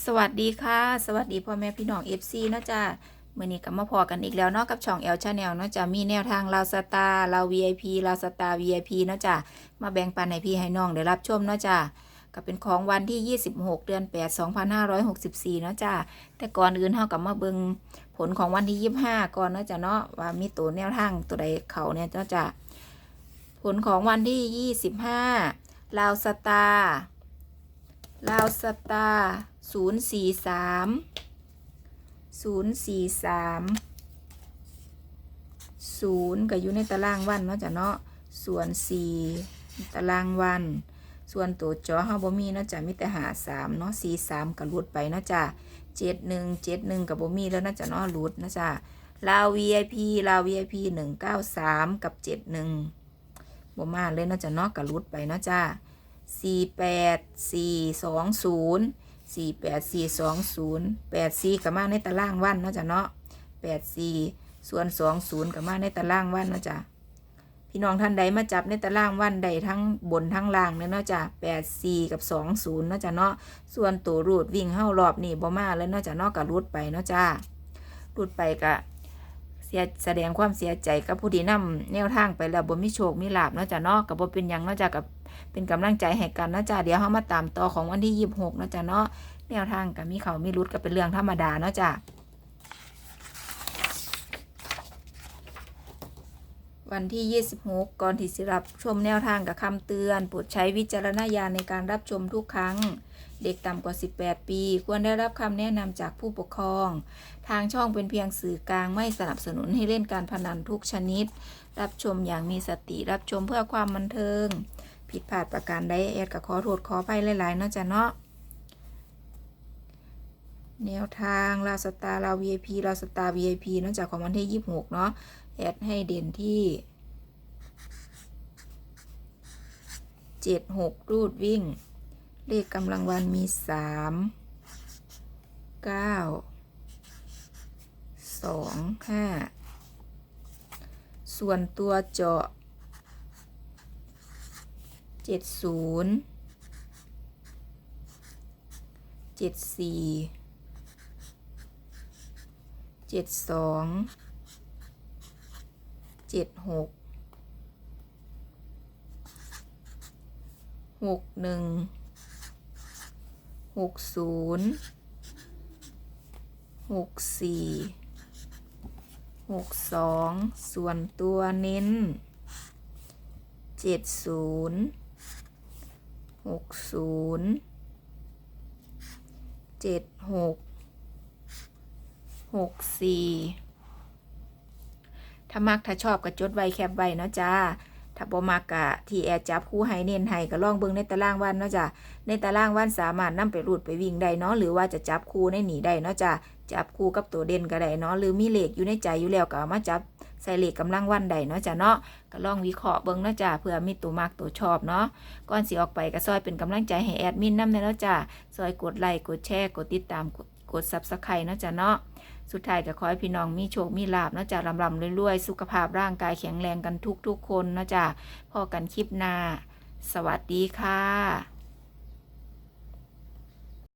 สวัสดีค่ะ สวัสดีพ่อแม่พี่น้อง FC เนาะจ้ามื่อนี้ก็มาพอกันอีกแล้วเนาะกับช่อง L Channel เนาะจ้ามีแนวทางลาวสตาร์ลาว VIP ลาวสตาร์ VIP เนาะจ้ามาแบ่งปันให้พี่ให้น้องได้รับชมเนาะจ้าก็เป็นของวันที่ 26 เดือน 8 2564 เนาะจ้าแต่ก่อนอื่นเฮากับมาเบิงผลของวันที่ 25 ก่อนเนาะจ้าเนาะว่ามีตัวแนวทางตัวใดเขาเนี่ยเนาะจ้าผลของวันที่ 25ลาวสตาร์ ลาวสตาร์ศูนย์สี่สามศูนย์สี่สามศูนย์ก็อยู่ในตารางวันเนาะจ้ะเนาะส่วนสี่ตารางวัน ส่วนตัวจอเฮาบ่มีเนาะจ้ะมีแต่หาสามเนาะสี่สามก็หลุดไปเนาะจ้ะเจ็ดหนึ่งเจ็ดหนึ่งกับบ่มีแล้วเนาะจ้ะเนาะหลุดเนาะจ้ะลาว VIP ลาว VIP หนึ่งเก้าสามกับเจ็ดหนึ่งบ่มาเลยเนาะจ้ะเนาะก็ลุดไปเนาะจ้ะ สี่แปดสี่สองศูนย์สี่แปดสี่สองศูนย์แปดสี่กับมาในตารางวันเนาะจ้ะเนาะแปดสี่ส่วนสองศูนย์กับมาในตารางวันเนาะจ้ะพี่น้องท่านใดมาจับในตารางวันใดทั้งบนทั้งล่างเนี่ยเนาะจ้ะแปดสี่กับสองศูนย์เนาะจ้ะเนาะส่วนตัวรูดวิ่งเข้ารอบนี่บ่มาเลยเนาะจ้ะเนาะกับรูดไปเนาะจ้ะรูดไปกะ สียแสดงความเสียใจกับผู้ที่นำแนวทางไปแล้วบ่มีโชคมีลาบเนาะจ้ะเนาะกับบ่เป็นหยังเนาะจ้ะกับเป็นกำลังใจให้กันนะจ๊ะเดี๋ยวเรามาตามต่อของวันที่ยี่สิบหกนะจ๊ะเนาะแนวทางกับมีเขามีรุดก็เป็นเรื่องธรรมดาเนาะจ๊ะวันที่ 26 ก่อนที่จะรับชมแนวทางกับคำเตือนโปรดใช้วิจารณญาณในการรับชมทุกครั้ง เด็กต่ำกว่า 18 ปี ควรได้รับคำแนะนำจากผู้ปกครอง ทางช่องเป็นเพียงสื่อกลางไม่สนับสนุนให้เล่นการพนันทุกชนิด รับชมอย่างมีสติรับชมเพื่อความบันเทิง ผิดพลาดประการใดแอดก็ขอโทษขออภัยหลายๆเนาะจ้ะเนาะแนวทางลาสตาลาว VIP ลาสตา VIP นาะจากของวันที่ 26 เนาะแอดให้เด่นที่ 76 รูดวิ่ง เลขกำลังวันมี3 9 2 5ส่วนตัวเจาะเจ็ดศูนย์เจ็ดสี่เจ็ดสองเจ็ดหกหกหนึ่ง หกศูนย์หกสี่หกสองส่วนตัวเน้นเจ็ดศูนย์หกศูนย์เจ็ดหกหกสี่ถ้ามักถ้าชอบก็จดไว้แคปไว้เนาะจ้า ถ้าบ่มักกะที่แอร์จับคู่ให้เน้นให้ก็ลองเบิ่งในตารางวันเนาะจ้าในตารางวันสามารถนำไปรูดไปวิ่งได้เนาะหรือว่าจะจับคู่ในหนีได้เนาะจ้าจับคู่กับตัวเด่นก็ได้เนาะหรือมีเลขอยู่ในใจอยู่แล้วก็ามาจับใส่เลขกำลังวันได้เนาะจ้าเนาะก็ลองวิเคราะห์เบิ่งเนาะจ้าเพื่อมีตัวมักตัวชอบเนาะก่อนสิออกไปก็ซอยเป็นกำลังใจให้แอดมินนำแน่เนาะจ้าซอยกดไลค์กดแชร์กดติดตามกด กดซับสไครต์เนาะจ้าเนาะสุดท้ายก็ขอให้พี่น้องมีโชค มีลาบเนาะจ้าลำลำรวยๆ สุขภาพร่างกายแข็งแรงกันทุกๆคนเนาะจ้าพอกันคลิปหน้า สวัสดีค่ะ